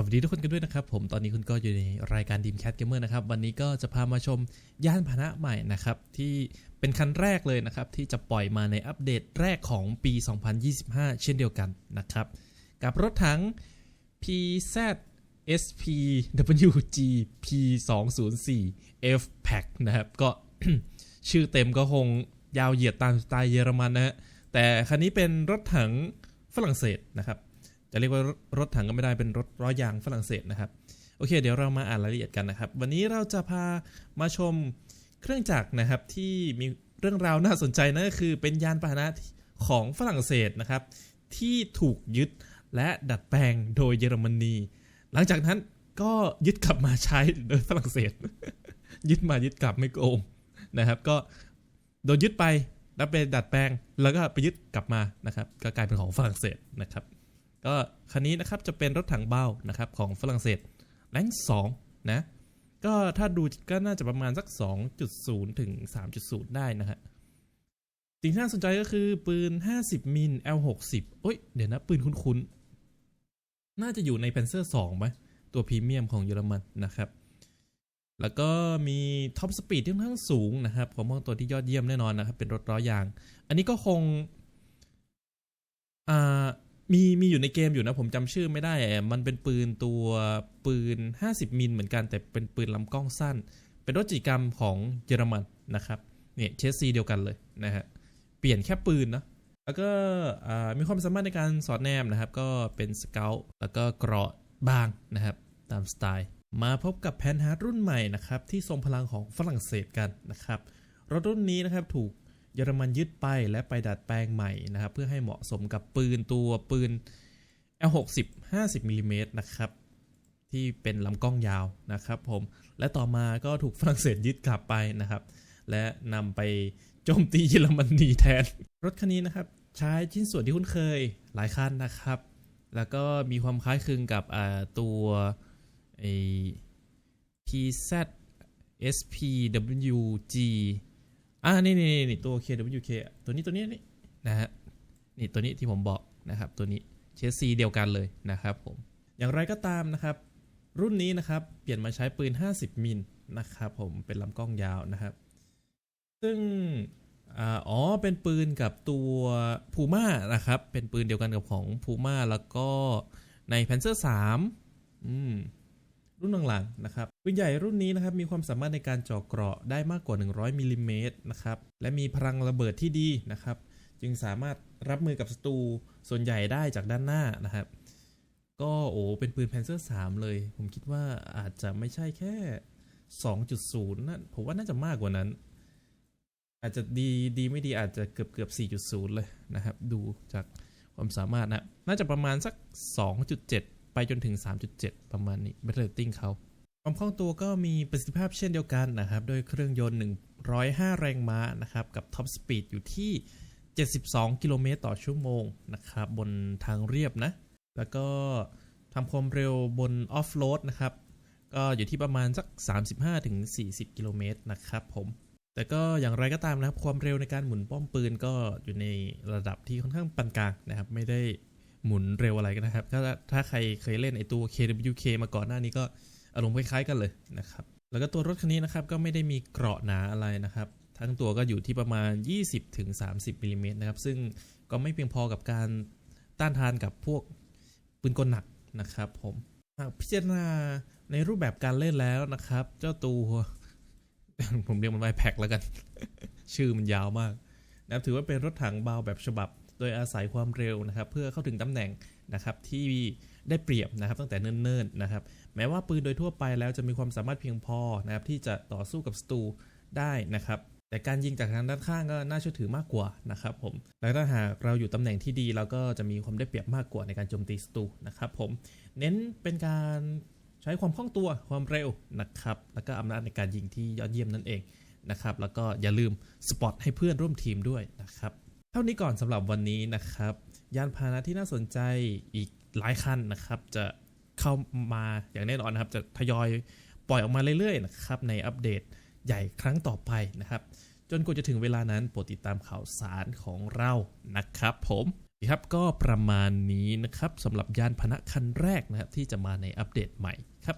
สวัสดีทุกคนกันด้วยนะครับ ผมตอนนี้คุณก็อยู่ในรายการ Dream Cat Gamer นะครับ วันนี้ก็จะพามาชมย่านพาหนะใหม่นะครับ ที่เป็นคันแรกเลยนะครับ ที่จะปล่อยมาในอัปเดตแรกของปี 2025 เช่นเดียวกันนะครับ กับรถถัง PZ SPWG P204 F Pack นะครับ ก็ชื่อเต็มก็คงยาวเหยียดตามสไตล์เยอรมันนะฮะแต่คันนี้เป็นรถถังฝรั่งเศสนะครับ จะเรียกว่ารถถังก็ไม่ได้เป็นรถล้อยางฝรั่งเศสนะครับโอเค เดี๋ยวเรามาอ่านรายละเอียดกันนะครับ วันนี้เราจะพามาชมเครื่องจักรนะครับที่มีเรื่องราวน่าสนใจนั่นก็คือเป็นยานพาหนะของฝรั่งเศสนะครับ ที่ถูกยึดและดัดแปลงโดยเยอรมนี หลังจากนั้นก็ยึดกลับมาใช้โดยฝรั่งเศส ยึดมายึดกลับไม่โกงนะครับ ก็โดนยึดไปแล้วไปดัดแปลงแล้วก็ไปยึดกลับมานะครับ ก็กลายเป็นของฝรั่งเศสนะครับ ก็คันนี้นะครับจะเป็นรถถังเบานะครับของฝรั่งเศสแรงสองนะก็ถ้าดูก็น่าจะประมาณสัก 2.0 ถึง 3.0 ได้นะฮะสิ่งที่น่าสนใจก็คือปืน 50มิล L60 โอ้ย เดี๋ยวนะ ปืนคุ้นๆ น่าจะอยู่ใน Panzer 2ไหมตัวพรีเมียมของเยอรมันนะครับ แล้วก็มีท็อปสปีดที่ค่อนข้างสูงนะครับผมมองตัวที่ยอดเยี่ยมแน่นอนนะครับ เป็นรถล้อยาง อันนี้ก็คง อ่า มีมีอยู่ในเกมอยู่นะ ผมจำชื่อไม่ได้ มันเป็นปืนตัวปืน 50 มิลเหมือนกัน แต่เป็นปืนลำกล้องสั้น เป็นรถจิกรรมของเยอรมันนะครับเนี่ยเชสซีเดียวกันเลยนะฮะเปลี่ยนแค่ปืนนะแล้วก็มีความสามารถในการสอดแนมนะครับ ก็เป็นสเกลแล้วก็เกราะบางนะครับ ตามสไตล์ มาพบกับแพนฮาร์ดรุ่นใหม่นะครับ ที่ทรงพลังของฝรั่งเศสกันนะครับรถรุ่นนี้นะครับถูก เยอรมันยึดไปและไปดัดแปลงใหม่นะครับ เพื่อให้เหมาะสมกับปืนตัวปืน L60 50มิลลิเมตรนะครับ ที่เป็นลำกล้องยาวนะครับผม และต่อมาก็ถูกฝรั่งเศสยึดกลับไปนะครับ และนำไปโจมตีเยอรมนีแทน รถคันนี้นะครับ ใช้ชิ้นส่วนที่คุ้นเคยหลายคันนะครับ แล้วก็มีความคล้ายคลึงกับตัวไอ PZ SPWG อ่านี่นี่นี่ตัว KWK ตัวนี้ตัวนี้นี่นะฮะนี่ตัวนี้ที่ผมบอกนะครับตัวนี้เชสซีเดียวกันเลยนะครับผมอย่างไรก็ตามนะครับ รุ่นนี้นะครับเปลี่ยนมาใช้ปืน 50 มิลนะครับผมเป็นลำกล้องยาวนะครับ ซึ่งอ๋อเป็นปืนกับตัวพูม่านะครับ เป็นปืนเดียวกันกับของพูม่าแล้วก็ใน Panzer 3อืมรุ่นหลังๆนะครับ ปืนใหญ่รุ่นนี้นะครับมีความสามารถในการเจาะเกราะได้มากกว่า 100มิลลิเมตรนะครับและมีพลังระเบิดที่ดีนะครับ จึงสามารถรับมือกับศัตรูส่วนใหญ่ได้จากด้านหน้านะครับ ก็โอ้เป็นปืน Panzer 3เลย ผมคิดว่าอาจจะไม่ใช่แค่ 2.0นะผมว่าน่าจะมากกว่านั้น อาจจะดีดีไม่ดีอาจจะเกือบเกือบ4.0 เลยนะครับ ดูจากความสามารถนะ น่าจะประมาณสัก 2.7 ไปจนถึง 3.7 ประมาณนี้เบรตติ้งเขา ความคล่องตัวก็มีประสิทธิภาพเช่นเดียวกันนะครับด้วยเครื่องยนต์ 105 แรงม้านะครับ กับท็อปสปีดอยู่ที่ 72 กิโลเมตรต่อชั่วโมงนะครับ บนทางเรียบนะ แล้วก็ทำความเร็วบนออฟโรดนะครับ ก็อยู่ที่ประมาณสัก 35-40 กิโลเมตรนะครับผม แต่ก็อย่างไรก็ตามนะครับ ความเร็วในการหมุนป้อมปืนก็อยู่ในระดับที่ค่อนข้างปานกลางนะครับ ไม่ได้หมุนเร็วอะไรกันนะครับ ถ้าถ้าใครเคยเล่นไอตัว KWK มาก่อนหน้านี้ก็ อารมณ์คล้ายๆกันเลยนะครับ แล้วก็ตัวรถคันนี้นะครับก็ไม่ได้มีเกราะหนาอะไรนะครับ ทั้งตัวก็อยู่ที่ประมาณ 20-30มิลลิเมตรนะครับ ซึ่งก็ไม่เพียงพอกับการต้านทานกับพวกปืนกลหนักนะครับผมหากพิจารณาในรูปแบบการเล่นแล้วนะครับ เจ้าตัวผมเรียกมันไวแพ็กแล้วกัน ชื่อมันยาวมากนะครับถือว่าเป็นรถถังเบาแบบฉบับ โดยอาศัยความเร็วนะครับ เพื่อเข้าถึงตำแหน่งนะครับที่ ได้เปรียบนะครับตั้งแต่เนิ่นๆนะครับแม้ว่าปืนโดยทั่วไปแล้วจะมีความสามารถเพียงพอนะครับที่จะต่อสู้กับศัตรูได้นะครับแต่การยิงจากทางด้านข้างก็น่าเชื่อถือมากกว่านะครับผม และถ้าหากเราอยู่ตำแหน่งที่ดีเราก็จะมีความได้เปรียบมากกว่าในการโจมตีศัตรูนะครับผม เน้นเป็นการใช้ความคล่องตัวความเร็วนะครับ แล้วก็อำนาจในการยิงที่ยอดเยี่ยมนั่นเองนะครับ แล้วก็อย่าลืมสปอตให้เพื่อนร่วมทีมด้วยนะครับ เท่านี้ก่อนสำหรับวันนี้นะครับ ยานพาหนะที่น่าสนใจอีก หลายคันนะครับ จะเข้ามาอย่างแน่นอนนะครับ จะทยอยปล่อยออกมาเรื่อยๆนะครับในอัปเดตใหญ่ครั้งต่อไปนะครับ จนกว่าจะถึงเวลานั้นโปรดติดตามข่าวสารของเรานะครับ ผมครับก็ประมาณนี้นะครับสำหรับยานพนะคันแรกนะครับที่จะมาในอัปเดตใหม่ครับ